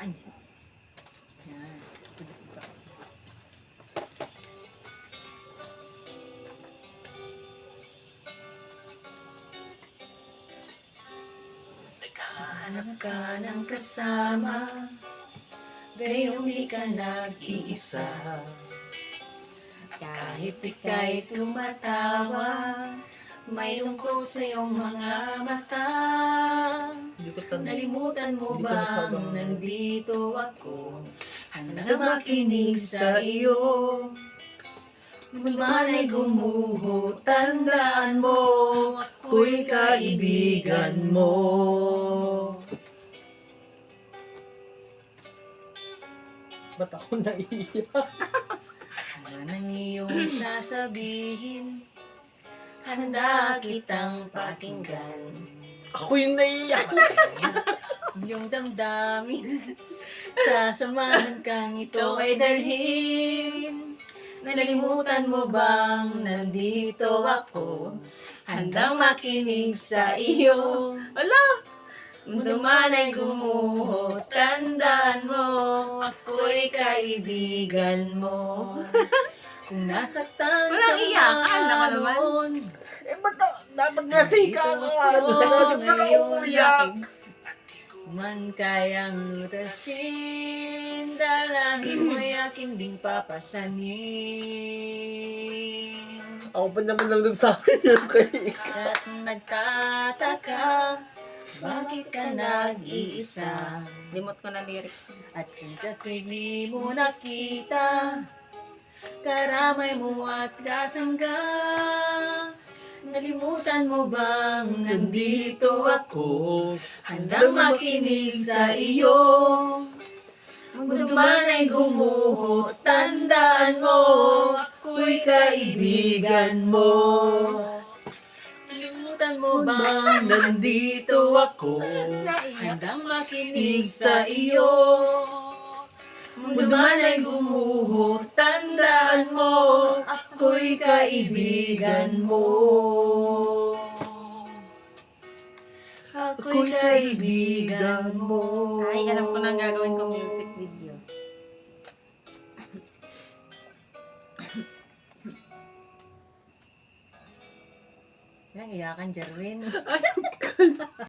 iyakan siya. Yan. Naghahanap ka ng kasama Gayong di ka nag-iisa Kahit ika'y tumatawa May lungkot sa iyong mga mata Nalimutan mo bang nandito ako? Handa makinig sa iyo. Man ay gumuho, tandaan mo Ako'y kaibigan mo. Ba't ako naiiyak? Ano nang iyong sasabihin. Handa kitang pakinggan. Ako yung naiiyak. Yung damdamin Sasamahan kang ito ay dalhin Nalimutan mo bang nandito ako Handang makinig sa iyo Ala! Duman ay gumuho Tandaan mo Ako'y kaibigan mo Kung nasaktan Walang ka iyakan, naka naman. Eh, ba't na- dapat nga sa ika ka nga. Dito ako Dapat na ngayon. umiyak. Man kayang lutasin Dalahin mo'y aking ding papasanin. Ako pa naman lang dun sa akin yung kay At nagtataka Bakit ka nag-iisa? Limot ko na lyrics. At kung di mo nakita Karamay mo at kasangga Nalimutan mo bang nandito ako? Handang makinig sa iyo. Mundo man ay gumuho Tandaan mo Ako'y kaibigan mo. Nalimutan mo bang nandito ako? Handang makinig sa iyo. Mundo man ay gumuho kaibigan mo Ako'y kaibigan mo Ay, alam ko na ang gagawin kong music video. Yan, iyakan, Jerwin.